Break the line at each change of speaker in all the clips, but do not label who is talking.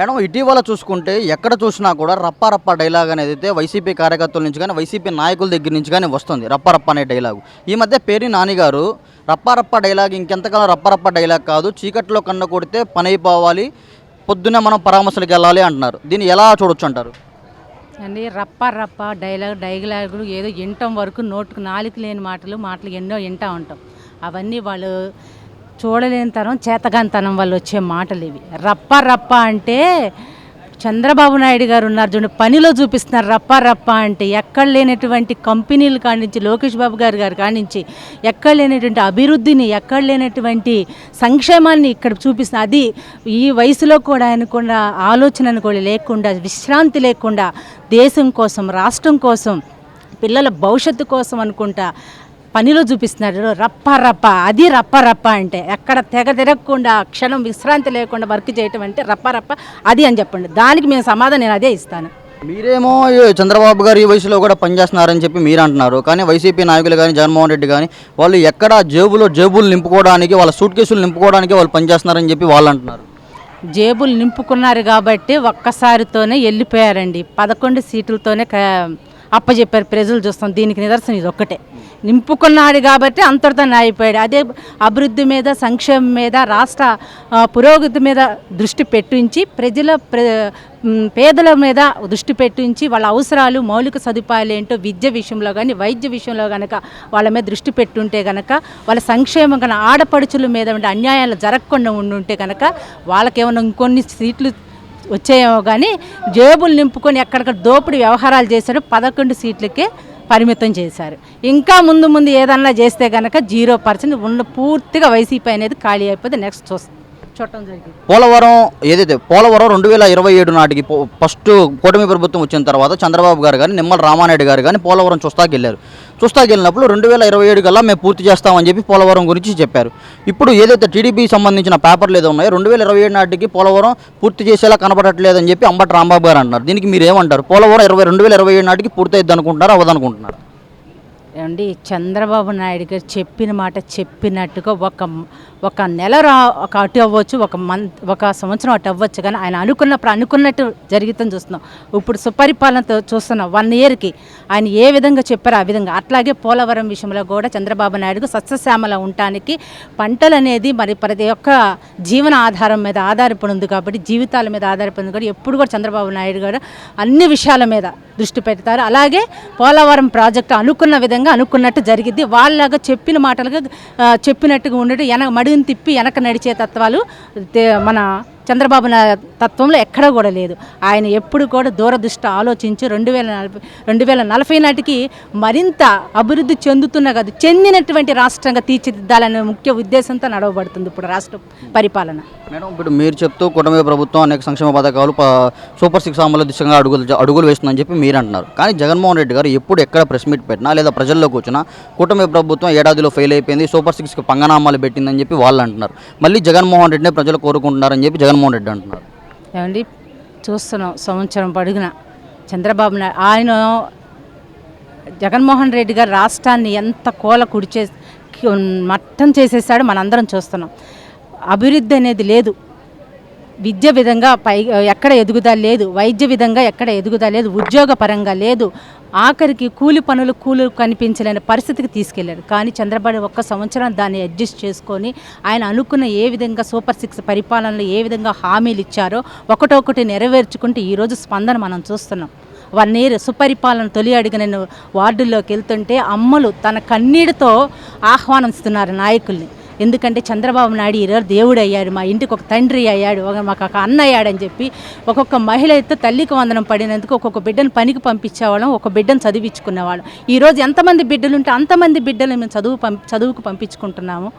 Madam ఇటీవల చూసుకుంటే ఎక్కడ చూసినా కూడా రప్ప రప్ప డైలాగ్ అనేది అయితే వైసీపీ కార్యకర్తల నుంచి కానీ వైసీపీ నాయకుల దగ్గర నుంచి కానీ వస్తుంది. రప్ప రప్ప అనే డైలాగు ఈ మధ్య పేరు నానిగారు రప్పారప్ప రప్ప రప్ప డైలాగ్ ఇంకెంతకాలం రప్ప రప్ప డైలాగ్ కాదు చీకట్లో కన్ను కొడితే పని అయిపోవాలి పొద్దున్నే మనం పరామర్శలకు వెళ్ళాలి అంటున్నారు. దీన్ని ఎలా చూడొచ్చు అంటారు?
అండి రప్ప రప్ప డైలాగ్ డైలాగులు ఏదో వింటాం వరకు నోటుకు నాలుగు లేని మాటలు మాటలు ఎన్నో వింటా ఉంటాం. అవన్నీ వాళ్ళు చూడలేని తనం వల్ల వచ్చే మాటలు ఇవి. రప్ప రప్ప అంటే చంద్రబాబు నాయుడు గారు ఉన్నారు చూడండి పనిలో చూపిస్తున్నారు రప్ప రప్ప అంటే. ఎక్కడ లేనటువంటి కంపెనీలు కానించి లోకేష్ బాబు గారు గారు కానించి ఎక్కడ లేనటువంటి అభివృద్ధిని ఎక్కడ లేనటువంటి సంక్షేమాన్ని ఇక్కడ చూపిస్తున్న అది ఈ వయసులో కూడా అనుకుండా ఆలోచన కూడా లేకుండా విశ్రాంతి లేకుండా దేశం కోసం రాష్ట్రం కోసం పిల్లల భవిష్యత్తు కోసం అనుకుంటా పనిలో చూపిస్తున్నారు. రప్ప రప్ప అది రప్ప రప్ప అంటే ఎక్కడ తెగ తిరగకుండా క్షణం విశ్రాంతి లేకుండా వర్క్ చేయటం అంటే రప్ప రప్ప అది అని చెప్పండి. దానికి మేము సమాధానం నేను అదే ఇస్తాను.
మీరేమో చంద్రబాబు గారు ఈ వయసులో కూడా పనిచేస్తున్నారని చెప్పి మీరు అంటున్నారు కానీ వైసీపీ నాయకులు కానీ జగన్మోహన్ రెడ్డి కానీ వాళ్ళు ఎక్కడ జేబులో జేబులు నింపుకోవడానికి వాళ్ళ సూట్ కేసులు నింపుకోవడానికి వాళ్ళు పనిచేస్తున్నారని చెప్పి వాళ్ళు అంటున్నారు.
జేబులు నింపుకున్నారు కాబట్టి ఒక్కసారితోనే వెళ్ళిపోయారండి. పదకొండు సీట్లతోనే అప్పచెప్పారు ప్రజలు చూస్తాం. దీనికి నిదర్శనం ఇది ఒక్కటే. నింపుకున్నాడు కాబట్టి అంతటితో అయిపోయాడు. అదే అభివృద్ధి మీద సంక్షేమం మీద రాష్ట్ర పురోగతి మీద దృష్టి పెట్టించి ప్రజల ప్ర పేదల మీద దృష్టి పెట్టించి వాళ్ళ అవసరాలు మౌలిక సదుపాయాలు ఏంటో విద్య విషయంలో కానీ వైద్య విషయంలో కనుక వాళ్ళ మీద దృష్టి పెట్టుంటే కనుక వాళ్ళ సంక్షేమం కన్నా ఆడపడుచుల మీద ఉండే అన్యాయాలు జరగకుండా ఉండుంటే కనుక వాళ్ళకేమైనా ఇంకొన్ని సీట్లు వచ్చాయేమో కానీ జేబులు నింపుకొని ఎక్కడిక్కడ దోపిడీ వ్యవహారాలు చేశాడు పదకొండు సీట్లకే పరిమితం చేశారు. ఇంకా ముందు ముందు ఏదన్నా చేస్తే కనుక జీరో పర్సెంట్ ఉన్న పూర్తిగా వైసీపీ అనేది ఖాళీ అయిపోతే నెక్స్ట్ చూస్తాం.
పోలవరం ఏదైతే పోలవరం రెండు వేల ఇరవై ఏడు నాటికి పో- ఫస్ట్ కూటమి ప్రభుత్వం వచ్చిన తర్వాత చంద్రబాబు గారు కానీ నిమ్మల రామానాయుడు గారు కానీ పోలవరం చూస్తాకి వెళ్ళారు. చూస్తాకి వెళ్ళినప్పుడు రెండు వేల ఇరవై ఏడు కల్లా మేము పూర్తి చేస్తామని చెప్పి పోలవరం గురించి చెప్పారు. ఇప్పుడు ఏదైతే టీడీపీ సంబంధించిన పేపర్లు ఏదో ఉన్నాయో రెండు వేల ఇరవై ఏడు నాటికి పోలవరం పూర్తి చేసేలా కనపడట్లేదని చెప్పి అంబటి రాంబాబు గారు అంటున్నారు. దీనికి మీరు ఏమంటారు పోలవరం ఇరవై రెండు వేల ఇరవై ఏడు నాటికి పూర్తి అవుతుంది అనుకుంటున్నారా అవ్వదనుకుంటున్నారు
ఏమండి చంద్రబాబు నాయుడు గారు చెప్పిన మాట చెప్పినట్టుగా ఒక ఒక నెల రా ఒక అటు అవ్వచ్చు ఒక మంత్ ఒక సంవత్సరం అటు అవ్వచ్చు కానీ ఆయన అనుకున్నప్పుడు అనుకున్నట్టు జరిగితే చూస్తున్నాం. ఇప్పుడు సుపరిపాలనతో చూస్తున్నాం వన్ ఇయర్కి ఆయన ఏ విధంగా చెప్పారో ఆ విధంగా. అట్లాగే పోలవరం విషయంలో కూడా చంద్రబాబు నాయుడుకు సస్యశ్యామల ఉండటానికి పంటలు అనేది మరి ప్రతి ఒక్క జీవన ఆధారం మీద ఆధారపడి ఉంది కాబట్టి జీవితాల మీద ఆధారపడి ఉంది కాబట్టి ఎప్పుడు కూడా చంద్రబాబు నాయుడు గారు అన్ని విషయాల మీద దృష్టి పెడతారు. అలాగే పోలవరం ప్రాజెక్టు అనుకున్న విధంగా అనుకున్నట్టు జరిగింది వాళ్ళలాగా చెప్పిన మాటలుగా చెప్పినట్టుగా ఉండటం వెనక మడి నడుం తిప్పి వెనక నడిచే తత్వాలు మన చంద్రబాబు తత్వంలో ఎక్కడా కూడా లేదు. ఆయన ఎప్పుడు కూడా దూరదృష్టి ఆలోచించి రెండు వేల నలభై రెండు వేల నలభై నాటికి మరింత అభివృద్ధి చెందుతున్న కాదు చెందినటువంటి రాష్ట్రంగా తీర్చిదిద్దాలనే ముఖ్య ఉద్దేశంతో నడవబడుతుంది ఇప్పుడు రాష్ట్ర పరిపాలన.
మేడం ఇప్పుడు మీరు చెప్తూ కూటమి ప్రభుత్వం అనేక సంక్షేమ పథకాలు సూపర్ సిక్స్ అమలు దిశగా అడుగులు అడుగులు వేస్తుందని చెప్పి మీరు అంటున్నారు. కానీ జగన్మోహన్ రెడ్డి గారు ఎప్పుడు ఎక్కడ ప్రెస్ మీట్ పెట్టినా లేదా ప్రజల్లో కూర్చున్నా కూటమి ప్రభుత్వం ఏడాదిలో ఫెయిల్ అయిపోయింది సూపర్ సిక్స్కి పంగనామాలు పెట్టిందని చెప్పి వాళ్ళు అంటున్నారు. మళ్ళీ జగన్మోహన్ రెడ్డినే ప్రజలు కోరుకుంటున్నారని చెప్పి జగన్మోహన్ రెడ్డి అంటున్నారు.
ఏమండి చూస్తున్నాం సంవత్సరం పడిగిన. చంద్రబాబు నాయుడు ఆయన జగన్మోహన్ రెడ్డి గారు రాష్ట్రాన్ని ఎంత కోల కుడిచే మట్టం చేసేసాడో మనందరం చూస్తున్నాం. అభివృద్ధి అనేది లేదు. విద్య విధంగా పై ఎక్కడ ఎదుగుదల లేదు. వైద్య విధంగా ఎక్కడ ఎదుగుదల లేదు. ఉద్యోగ పరంగా లేదు. ఆఖరికి కూలి పనులు కూలి కనిపించలేని పరిస్థితికి తీసుకెళ్ళారు కానీ చంద్రబాబు ఒక్క సంవత్సరం దాన్ని అడ్జస్ట్ చేసుకొని ఆయన అనుకున్న ఏ విధంగా సూపర్ సిక్స్ పరిపాలనలో ఏ విధంగా హామీలు ఇచ్చారో ఒకటొకటి నెరవేర్చుకుంటే ఈరోజు స్పందన మనం చూస్తున్నాం. వన్ ఇయర్ సుపరిపాలన తొలి అడిగి నేను వార్డుల్లోకి వెళ్తుంటే అమ్మలు తన కన్నీటితో ఆహ్వానిస్తున్నారు నాయకుల్ని. ఎందుకంటే చంద్రబాబు నాయుడు ఈరోజు దేవుడు అయ్యాడు మా ఇంటికి ఒక తండ్రి అయ్యాడు ఒక మాకు ఒక అన్న అయ్యాడని చెప్పి ఒక్కొక్క మహిళ అయితే తల్లికి వందనం పడినందుకు ఒక్కొక్క బిడ్డను పనికి పంపించేవాళ్ళం ఒక బిడ్డను చదివించుకునేవాళ్ళం. ఈరోజు ఎంతమంది బిడ్డలు ఉంటే అంతమంది బిడ్డలు మేము చదువు పంపి చదువుకు పంపించుకుంటున్నాము.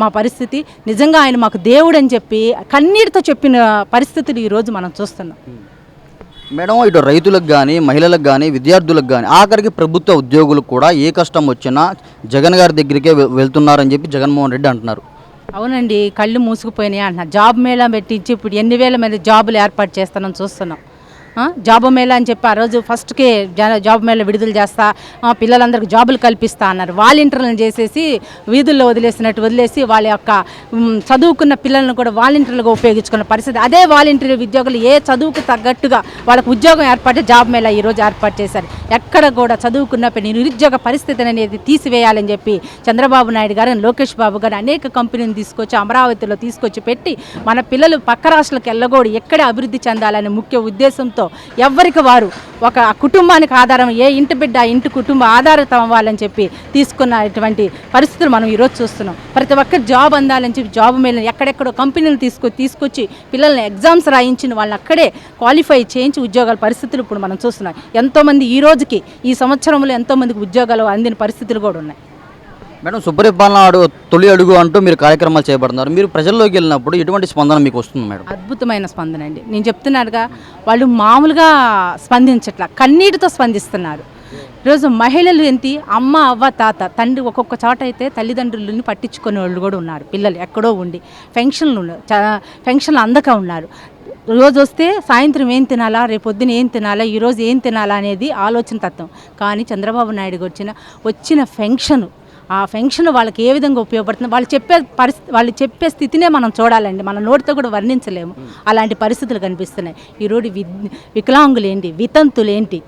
మా పరిస్థితి నిజంగా ఆయన మాకు దేవుడు అని చెప్పి కన్నీటితో చెప్పిన పరిస్థితులు ఈరోజు మనం చూస్తున్నాం.
మేడం ఇటు రైతులకు కానీ మహిళలకు కానీ విద్యార్థులకు కానీ ఆఖరికి ప్రభుత్వ ఉద్యోగులకు కూడా ఏ కష్టం వచ్చినా జగన్ గారి దగ్గరికే వెళ్తున్నారని చెప్పి జగన్మోహన్ రెడ్డి అంటున్నారు.
అవునండి కళ్ళు మూసుకుపోయినాయి అంటున్నారు. జాబ్ మేళా పెట్టించి ఇప్పుడు ఎన్ని వేల మంది జాబులు ఏర్పాటు చేస్తానని చూస్తున్నాం. జాబ్ మేళ అని చెప్పి ఆ రోజు ఫస్ట్కే జాబ్ మేళ విడుదల చేస్తా పిల్లలందరికీ జాబులు కల్పిస్తా అన్నారు. వాలంటీర్లను చేసేసి వీధుల్లో వదిలేసినట్టు వదిలేసి వాళ్ళ యొక్క చదువుకున్న పిల్లలను కూడా వాలంటీర్లుగా ఉపయోగించుకున్న పరిస్థితి. అదే వాలంటీర్ ఉద్యోగులు ఏ చదువుకు తగ్గట్టుగా వాళ్ళకు ఉద్యోగం ఏర్పాటు జాబ్ మేళ ఈరోజు ఏర్పాటు చేశారు. ఎక్కడ కూడా చదువుకున్న నిరుద్యోగ పరిస్థితిని అనేది తీసివేయాలని చెప్పి చంద్రబాబు నాయుడు గారు లోకేష్ బాబు గారు అనేక కంపెనీని తీసుకొచ్చి అమరావతిలో తీసుకొచ్చి పెట్టి మన పిల్లలు పక్క రాష్ట్రాలకు వెళ్ళకూడదు ఎక్కడ అభివృద్ధి చెందాలనే ముఖ్య ఉద్దేశంతో ఎవరికి వారు. ఒక కుటుంబానికి ఆధారం ఏ ఇంటి బిడ్డ ఆ ఇంటి కుటుంబ ఆధారితం అవ్వాలని చెప్పి తీసుకున్నటువంటి పరిస్థితులు మనం ఈరోజు చూస్తున్నాం. ప్రతి ఒక్కరు జాబ్ అందాలని చెప్పి జాబ్ మీద ఎక్కడెక్కడో కంపెనీలు తీసుకొచ్చి తీసుకొచ్చి పిల్లల్ని ఎగ్జామ్స్ రాయించిన వాళ్ళని అక్కడే క్వాలిఫై చేయించి ఉద్యోగాల పరిస్థితులు ఇప్పుడు మనం చూస్తున్నాం. ఎంతోమంది ఈ రోజుకి ఈ సంవత్సరంలో ఎంతోమందికి ఉద్యోగాలు అందిన పరిస్థితులు కూడా ఉన్నాయి.
మేడం సుబ్బరిపాలన అడుగు తొలి అడుగు అంటూ మీరు కార్యక్రమాలు చేపడుతున్నారు. మీరు ప్రజల్లోకి వెళ్ళినప్పుడు ఎటువంటి స్పందన మీకు వస్తుంది మేడం?
అద్భుతమైన స్పందన అండి. నేను చెప్తున్నానుగా వాళ్ళు మామూలుగా స్పందించట్లా కన్నీటితో స్పందిస్తున్నారు. ఈరోజు మహిళలు ఏంటి అమ్మ అవ్వ తాత తండ్రి ఒక్కొక్క చోట అయితే తల్లిదండ్రులని పట్టించుకునే వాళ్ళు కూడా ఉన్నారు. పిల్లలు ఎక్కడో ఉండి ఫెన్షన్లు చ- ఫెన్షన్లు అందక ఉన్నారు. రోజు వస్తే సాయంత్రం ఏం తినాలా రేపొద్దున ఏం తినాలా ఈరోజు ఏం తినాలా అనేది ఆలోచన తత్వం. కానీ చంద్రబాబు నాయుడుకి వచ్చిన వచ్చిన ఫెన్షన్ ఆ ఫెన్షన్ వాళ్ళకి ఏ విధంగా ఉపయోగపడుతుంది? వాళ్ళు చెప్పే పరిస్థితి వాళ్ళు చెప్పే స్థితినే మనం చూడాలండి. మన నోటితో కూడా వర్ణించలేము. అలాంటి పరిస్థితులు కనిపిస్తున్నాయి. ఈరోజు వి వికలాంగులేంటి? వితంతులేంటి?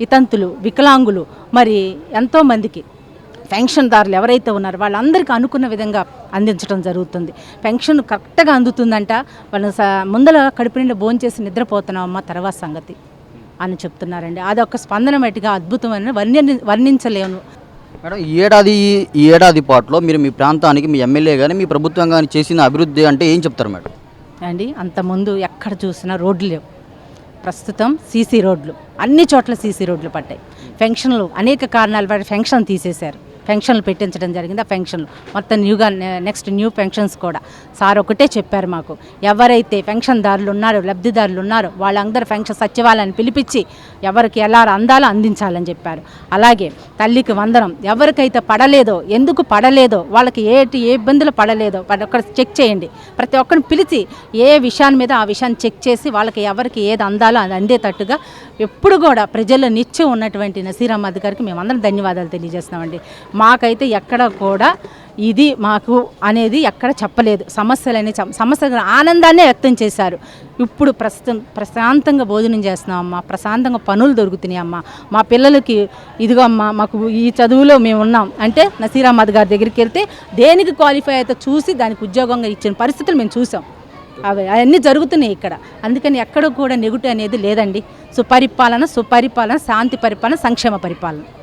వితంతులు వికలాంగులు మరి ఎంతోమందికి పెన్షన్దారులు ఎవరైతే ఉన్నారో వాళ్ళందరికీ అనుకున్న విధంగా అందించడం జరుగుతుంది. పెన్షన్ కరెక్ట్గా అందుతుందంట. వాళ్ళు స- ముందర కడుపు నిండా భోంచేసి నిద్రపోతున్నామమ్మా తర్వాత సంగతి అని చెప్తున్నారండి. అదొక స్పందన మట్టిగా అద్భుతమైన వర్ణి వర్ణించలేను
మేడం ఈ ఏడాది ఈ ఏడాది పాటులో మీరు మీ ప్రాంతానికి మీ ఎమ్మెల్యే కానీ మీ ప్రభుత్వం కానీ చేసిన అభివృద్ధి అంటే ఏం చెప్తారు మేడం?
అండి అంతకుముందు ఎక్కడ చూసినా రోడ్లు లేవు. ప్రస్తుతం సీసీ రోడ్లు అన్ని చోట్ల సీసీ రోడ్లు పడ్డాయి. ఫెన్షన్లు అనేక కారణాల బట్టి ఫెన్షన్ తీసేశారు. ఫెన్షన్లు పెట్టించడం జరిగింది ఆ ఫెన్షన్లు మొత్తం న్యూగా నెక్స్ట్ న్యూ పెన్షన్స్ కూడా. సార్ ఒకటే చెప్పారు మాకు. ఎవరైతే పెన్షన్దారులు ఉన్నారో లబ్ధిదారులు ఉన్నారో వాళ్ళందరూ పెన్షన్ సచివాలయాన్ని పిలిపించి ఎవరికి ఎలా అందాలో అందించాలని చెప్పారు. అలాగే తల్లికి వందనం ఎవరికైతే పడలేదో ఎందుకు పడలేదో వాళ్ళకి ఏటి ఏ ఇబ్బందులు పడలేదో ప్రతి ఒక్కరు చెక్ చేయండి. ప్రతి ఒక్కరిని పిలిచి ఏ విషయాన్ని మీద ఆ విషయాన్ని చెక్ చేసి వాళ్ళకి ఎవరికి ఏది అందాలో అది అందేటట్టుగా ఎప్పుడు కూడా ప్రజల్లో నిత్యం ఉన్నటువంటి నసీర్ అహ్మద్ గారికి మేమందరం ధన్యవాదాలు తెలియజేస్తున్నామండి. మాకైతే ఎక్కడ కూడా ఇది మాకు అనేది ఎక్కడ చెప్పలేదు. సమస్యలనే సమస్యలు ఆనందాన్నే వ్యక్తం చేశారు. ఇప్పుడు ప్రస్తుతం ప్రశాంతంగా భోజనం చేస్తున్నాం అమ్మా. ప్రశాంతంగా పనులు దొరుకుతున్నాయి అమ్మా. మా పిల్లలకి ఇదిగో అమ్మా మాకు ఈ చదువులో మేము ఉన్నాం. అంటే నసీర్ గారి దగ్గరికి వెళ్తే దేనికి క్వాలిఫై అయితే చూసి దానికి ఉద్యోగంగా ఇచ్చిన పరిస్థితులు మేము చూసాం. అవి అవన్నీ జరుగుతున్నాయి ఇక్కడ. అందుకని ఎక్కడ కూడా నెగిటివ్ అనేది లేదండి. సుపరిపాలన సుపరిపాలన శాంతి పరిపాలన సంక్షేమ పరిపాలన.